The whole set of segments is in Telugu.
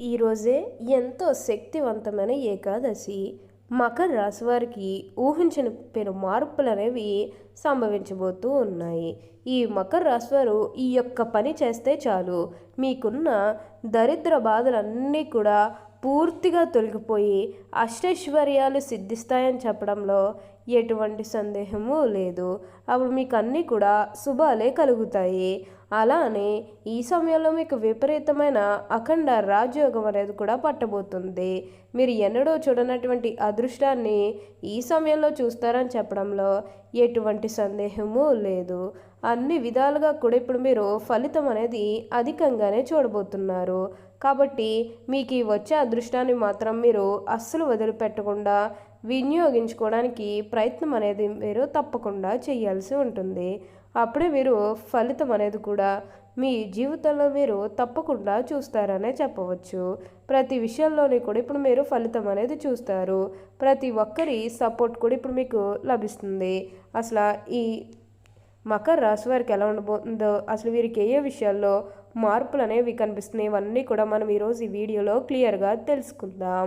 ఈరోజే ఎంతో శక్తివంతమైన ఏకాదశి. మకర రాశి వారికి ఊహించిన పెను మార్పులు అనేవి సంభవించబోతూ ఉన్నాయి. ఈ మకర రాశి వారు ఈ యొక్క పని చేస్తే చాలు. మీకున్న దరిద్ర బాధలన్నీ కూడా పూర్తిగా తొలగిపోయి అష్టైశ్వర్యాలు సిద్ధిస్తాయని చెప్పడంలో ఎటువంటి సందేహము లేదు. అప్పుడు మీకు అన్నీ కూడా శుభాలే కలుగుతాయి. అలానే ఈ సమయంలో మీకు విపరీతమైన అఖండ రాజయోగం అనేది కూడా పట్టబోతుంది. మీరు ఎన్నడూ చూడనటువంటి అదృష్టాన్ని ఈ సమయంలో చూస్తారని చెప్పడంలో ఎటువంటి సందేహము లేదు. అన్ని విధాలుగా కూడా ఇప్పుడు మీరు ఫలితం అనేది అధికంగానే చూడబోతున్నారు. కాబట్టి మీకు ఈ వచ్చే అదృష్టాన్ని మాత్రం మీరు అస్సలు వదిలిపెట్టకుండా వినియోగించుకోవడానికి ప్రయత్నం అనేది మీరు తప్పకుండా చేయాల్సి ఉంటుంది. అప్పుడే మీరు ఫలితం అనేది కూడా మీ జీవితంలో మీరు తప్పకుండా చూస్తారనే చెప్పవచ్చు. ప్రతి విషయంలోని కూడా ఇప్పుడు మీరు ఫలితం అనేది చూస్తారు. ప్రతి ఒక్కరి సపోర్ట్ కూడా ఇప్పుడు మీకు లభిస్తుంది. అసలు ఈ మకర రాశి వారికి ఎలా ఉండబోతుందో అసలు వీరికి ఏ ఏ విషయాల్లో మార్పులు అనేవి కనిపిస్తున్నాయి ఇవన్నీ కూడా మనం ఈరోజు ఈ వీడియోలో క్లియర్గా తెలుసుకుందాం.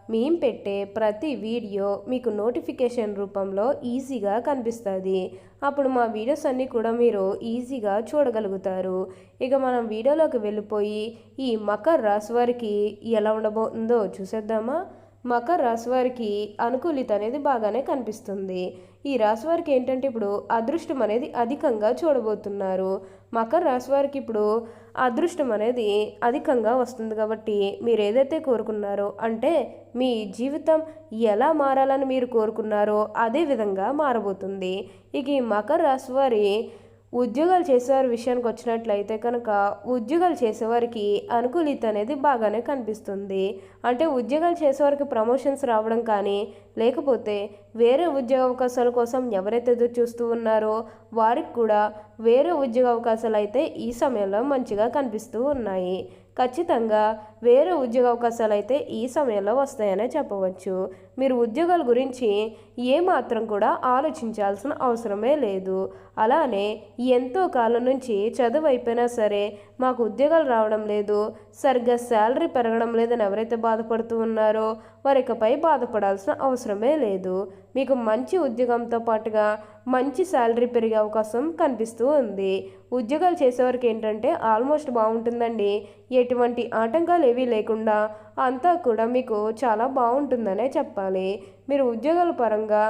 మేము పెట్టే ప్రతి వీడియో మీకు నోటిఫికేషన్ రూపంలో ఈజీగా కనిపిస్తుంది. అప్పుడు మా వీడియోస్ అన్నీ కూడా మీరు ఈజీగా చూడగలుగుతారు. ఇక మనం వీడియోలోకి వెళ్ళిపోయి ఈ మకర రాశి వారికి ఎలా ఉండబోతుందో చూసేద్దామా? మకర రాశి వారికి అనుకూలిత అనేది బాగానే కనిపిస్తుంది. ఈ రాశి వారికి ఏంటంటే ఇప్పుడు అదృష్టం అనేది అధికంగా చూడబోతున్నారు. మకర రాశి వారికి ఇప్పుడు అదృష్టం అనేది అధికంగా వస్తుంది కాబట్టి మీరు ఏదైతే కోరుకున్నారో అంటే మీ జీవితం ఎలా మారాలని మీరు కోరుకున్నారో అదే విధంగా మారబోతుంది. ఇక ఈ మకర రాశి వారి ఉద్యోగాలు చేసేవారి విషయానికి వచ్చినట్లయితే కనుక ఉద్యోగాలు చేసేవారికి అనుకూలిత అనేది బాగానే కనిపిస్తుంది. అంటే ఉద్యోగాలు చేసేవారికి ప్రమోషన్స్ రావడం కానీ లేకపోతే వేరే ఉద్యోగ అవకాశాల కోసం ఎవరైతే ఎదురు చూస్తూ ఉన్నారో వారికి కూడా వేరే ఉద్యోగ అవకాశాలు అయితే ఈ సమయంలో మంచిగా కనిపిస్తూ ఉన్నాయి. ఖచ్చితంగా వేరే ఉద్యోగ అవకాశాలు అయితే ఈ సమయంలో వస్తాయనే చెప్పవచ్చు. మీరు ఉద్యోగాల గురించి ఏమాత్రం కూడా ఆలోచించాల్సిన అవసరమే లేదు. అలానే ఎంతో కాలం నుంచి చదువు అయిపోయినా సరే మాకు ఉద్యోగాలు రావడం లేదు. సరిగ్గా శాలరీ పెరగడం లేదని ఎవరైతే బాధపడుతూ ఉన్నారో వారికపై బాధపడాల్సిన అవసరమే లేదు. మీకు మంచి ఉద్యోగంతో పాటుగా మంచి శాలరీ పెరిగే అవకాశం కనిపిస్తూ ఉంది. ఉద్యోగాలు చేసేవారికి ఏంటంటే ఆల్మోస్ట్ బాగుంటుందండి. ఎటువంటి ఆటంకాలు ఏవీ లేకుండా అంతా కూడా మీకు చాలా బాగుంటుందనే చెప్పాలి. మీరు ఉద్యోగాల పరంగా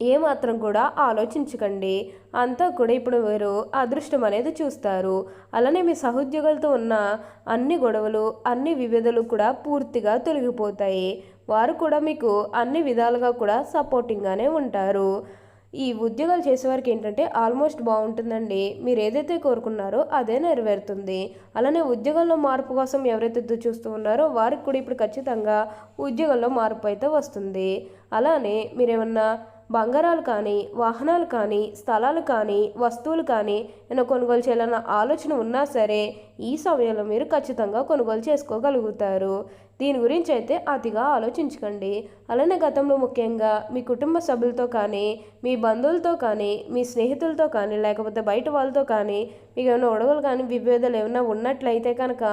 ఏమాత్రం కూడా ఆలోచించకండి. అంతా కూడా ఇప్పుడు మీరు అదృష్టం అనేది చూస్తారు. అలానే మీ సహోద్యోగులతో ఉన్న అన్ని గొడవలు అన్ని వివిధలు కూడా పూర్తిగా తొలగిపోతాయి. వారు కూడా మీకు అన్ని విధాలుగా కూడా సపోర్టింగ్గానే ఉంటారు. ఈ ఉద్యోగాలు చేసేవారికి ఏంటంటే ఆల్మోస్ట్ బాగుంటుందండి. మీరు ఏదైతే కోరుకున్నారో అదే నెరవేరుతుంది. అలానే ఉద్యోగంలో మార్పు కోసం ఎవరైతే ఎదురు చూస్తూ ఉన్నారో వారికి కూడా ఇప్పుడు ఖచ్చితంగా ఉద్యోగంలో మార్పు అయితే వస్తుంది. అలానే మీరేమన్నా బంగారాలు కానీ వాహనాలు కానీ స్థలాలు కానీ వస్తువులు కానీ నేను కొనుగోలు చేయాలన్న ఆలోచన ఉన్నా సరే ఈ సమయంలో మీరు ఖచ్చితంగా కొనుగోలు చేసుకోగలుగుతారు. దీని గురించి అయితే అతిగా ఆలోచించకండి. అలానే గతంలో ముఖ్యంగా మీ కుటుంబ సభ్యులతో కానీ మీ బంధువులతో కానీ మీ స్నేహితులతో కానీ లేకపోతే బయట వాళ్ళతో కానీ మీకు ఏమైనా గొడవలు కానీ విభేదాలు ఏమైనా ఉన్నట్లయితే కనుక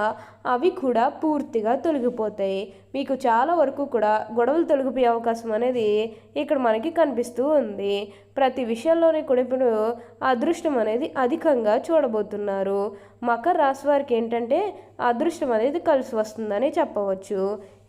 అవి కూడా పూర్తిగా తొలగిపోతాయి. మీకు చాలా వరకు కూడా గొడవలు తొలగిపోయే అవకాశం అనేది ఇక్కడ మనకి కనిపిస్తూ ఉంది. ప్రతి విషయంలోనే కూడా ఇప్పుడు అదృష్టం అనేది అధికంగా చూడబోతున్నారు. మకర రాశి వారికి ఏంటంటే అదృష్టం అనేది కలిసి వస్తుందని చెప్పవచ్చు.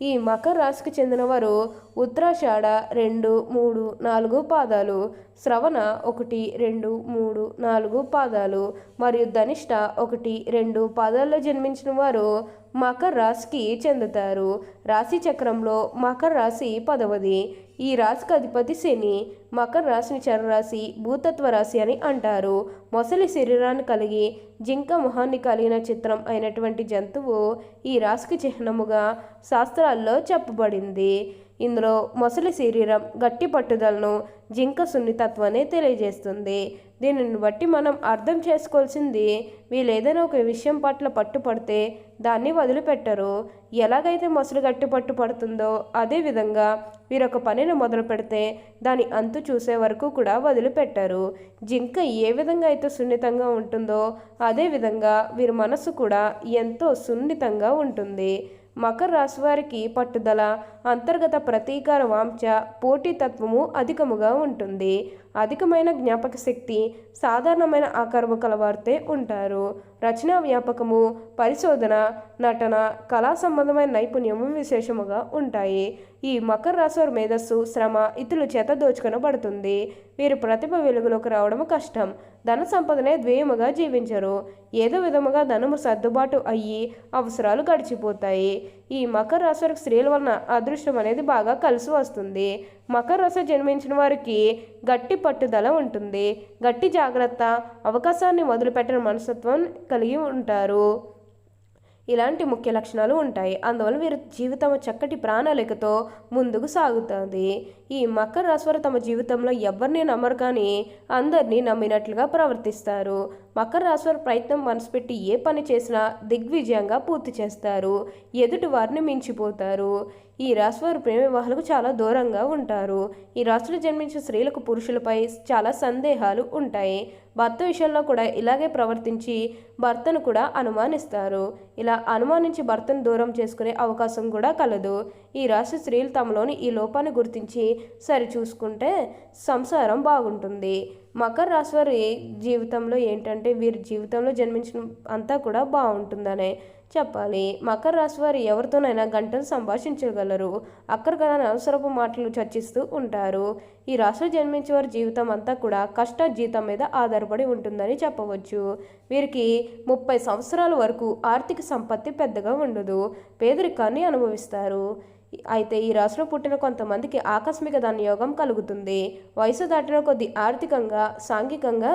ఈ మకర రాశికి చెందినవారు ఉత్తరాషాఢ రెండు మూడు నాలుగు పాదాలు శ్రవణ ఒకటి రెండు మూడు నాలుగు పాదాలు మరియు ధనిష్ట ఒకటి రెండు పాదాల్లో జన్మించిన వారు మకర రాశికి చెందుతారు. రాశి చక్రంలో మకర రాశి పదవది. ఈ రాశికి అధిపతి శని మకర రాశిని చరరాశి భూతత్వ రాశి అని అంటారు. మొసలి శరీరాన్ని కలిగి జింక మొహాన్ని కలిగిన చిత్రం అయినటువంటి జంతువు ఈ రాశికి చిహ్నముగా శాస్త్రాల్లో చెప్పబడింది. ఇందులో మొసలి శరీరం గట్టి పట్టుదలను జింక సున్నితత్వాన్ని తెలియజేస్తుంది. దీనిని బట్టి మనం అర్థం చేసుకోవాల్సింది వీళ్ళు ఏదైనా ఒక విషయం పట్ల పట్టుపడితే దాన్ని వదిలిపెట్టరు. ఎలాగైతే మొసలి గట్టి పట్టు పడుతుందో అదేవిధంగా వీరు ఒక పనిని మొదలు పెడితే దాని అంతు చూసే వరకు కూడా వదిలిపెట్టరు. జింక ఏ విధంగా అయితే సున్నితంగా ఉంటుందో అదేవిధంగా వీరి మనసు కూడా ఎంతో సున్నితంగా ఉంటుంది. మకర రాశి వారికి పట్టుదల అంతర్గత ప్రతీకార వాంఛ పోటీతత్వము అధికముగా ఉంటుంది. అధికమైన జ్ఞాపక శక్తి సాధారణమైన ఆకారము కలవారితే ఉంటారు. రచనా వ్యాపకము పరిశోధన నటన కళా సంబంధమైన నైపుణ్యము విశేషముగా ఉంటాయి. ఈ మకర రాశి మేధస్సు శ్రమ ఇతరుల చేత దోచుకొనబడుతుంది. వీరు ప్రతిభ వెలుగులోకి రావడం కష్టం. ధన సంపదనే ద్వేయముగా జీవించరు. ఏదో విధముగా ధనము సర్దుబాటు అయ్యి అవసరాలు గడిచిపోతాయి. ఈ మకర రాశి స్త్రీల వలన అదృష్టం అనేది బాగా కలిసి వస్తుంది. మకర రస జన్మించిన వారికి గట్టి పట్టుదల ఉంటుంది. గట్టి జాగ్రత్త అవకాశాన్ని వదిలిపెట్టిన మనస్తత్వం కలిగి ఉంటారు. ఇలాంటి ముఖ్య లక్షణాలు ఉంటాయి. అందువల్ల వీరి జీవితం చక్కటి ప్రాణాళికతో ముందుకు సాగుతుంది. ఈ మకర రాశి తమ జీవితంలో ఎవరిని నమ్మరు కానీ అందరినీ నమ్మినట్లుగా ప్రవర్తిస్తారు. మకర రాశివారు ప్రయత్నం మనసు పెట్టి ఏ పని చేసినా దిగ్విజయంగా పూర్తి చేస్తారు. ఎదుటి వారిని మించిపోతారు. ఈ రాశి వారు ప్రేమ వివాహాలకు చాలా దూరంగా ఉంటారు. ఈ రాశిలో జన్మించిన స్త్రీలకు పురుషులపై చాలా సందేహాలు ఉంటాయి. భర్త విషయంలో కూడా ఇలాగే ప్రవర్తించి భర్తను కూడా అనుమానిస్తారు. ఇలా అనుమానించి భర్తను దూరం చేసుకునే అవకాశం కూడా కలదు. ఈ రాశి స్త్రీలు తమలోని ఈ లోపాన్ని గుర్తించి సరిచూసుకుంటే సంసారం బాగుంటుంది. మకర రాశి వారి జీవితంలో ఏంటంటే వీరి జీవితంలో జన్మించిన అంతా కూడా బాగుంటుందనే చెప్పాలి. మకర రాశి వారు ఎవరితోనైనా గంటలు సంభాషించగలరు. అక్కడికైనా అనవసరపు మాటలు చర్చిస్తూ ఉంటారు. ఈ రాశిలో జన్మించే వారి జీవితం అంతా కూడా కష్ట జీతం మీద ఆధారపడి ఉంటుందని చెప్పవచ్చు. వీరికి ముప్పై సంవత్సరాల వరకు ఆర్థిక సంపత్తి పెద్దగా ఉండదు. పేదరికాన్ని అనుభవిస్తారు. అయితే ఈ రాశిలో పుట్టిన కొంతమందికి ఆకస్మిక యోగం కలుగుతుంది. వయసు దాటిన కొద్ది ఆర్థికంగా సాంఘికంగా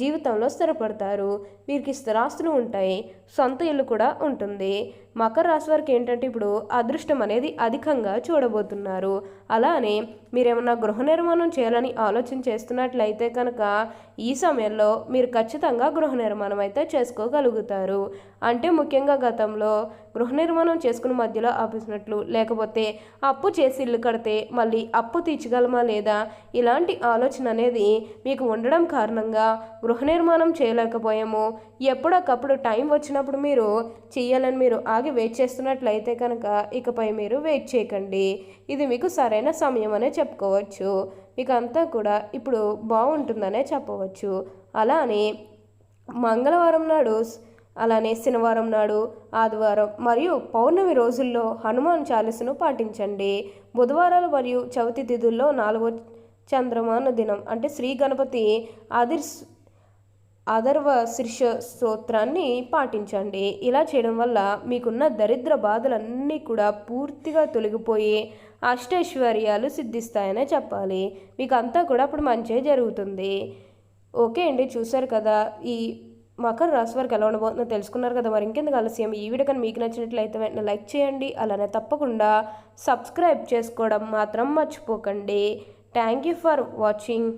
జీవితంలో స్థిరపడతారు. వీరికి స్థిరాస్తులు ఉంటాయి. సొంత ఇల్లు కూడా ఉంటుంది. మకర రాశి వారికి ఏంటంటే ఇప్పుడు అదృష్టం అనేది అధికంగా చూడబోతున్నారు. అలానే మీరేమన్నా గృహ నిర్మాణం చేయాలని ఆలోచన చేస్తున్నట్లయితే కనుక ఈ సమయంలో మీరు ఖచ్చితంగా గృహ నిర్మాణం అయితే చేసుకోగలుగుతారు. అంటే ముఖ్యంగా గతంలో గృహ నిర్మాణం చేసుకుని మధ్యలో ఆపేసినట్లు లేకపోతే అప్పు చేసి ఇల్లు కడితే మళ్ళీ అప్పు తీర్చగలమా లేదా ఇలాంటి ఆలోచన అనేది మీకు ఉండడం కారణంగా గృహ నిర్మాణం చేయలేకపోయాము. ఎప్పుడొకప్పుడు టైం వచ్చినప్పుడు మీరు చేయాలని మీరు ఆగి వెయిట్ చేస్తున్నట్లయితే కనుక ఇకపై మీరు వెయిట్ చేయకండి. ఇది మీకు సరైన సమయం అనే చెప్పుకోవచ్చు. మీకు అంతా కూడా ఇప్పుడు బాగుంటుందనే చెప్పవచ్చు. అలానే మంగళవారం నాడు అలానే శనివారం నాడు ఆదివారం మరియు పౌర్ణమి రోజుల్లో హనుమాన్ చాలీసును పాటించండి. బుధవారాలు మరియు చవితి తిథుల్లో నాలుగో చంద్రమాన దినం అంటే శ్రీ గణపతి ఆదిర్స్ అదర్వ శీర్ష స్తోత్రాన్ని పాటించండి. ఇలా చేయడం వల్ల మీకున్న దరిద్ర బాధలన్నీ కూడా పూర్తిగా తొలగిపోయి అష్టైశ్వర్యాలు సిద్ధిస్తాయనే చెప్పాలి. మీకు అంతా కూడా అప్పుడు మంచి జరుగుతుంది. ఓకే అండి చూసారు కదా. ఈ మకర రాశి వారికి ఎలా ఉండబోతుందో తెలుసుకున్నారు కదా. మరి ఇంకెందుకు ఆలస్యం? ఈ వీడియో కానీ మీకు నచ్చినట్లయితే వెంటనే లైక్ చేయండి. అలానే తప్పకుండా సబ్స్క్రైబ్ చేసుకోవడం మాత్రం మర్చిపోకండి. Thank you for watching.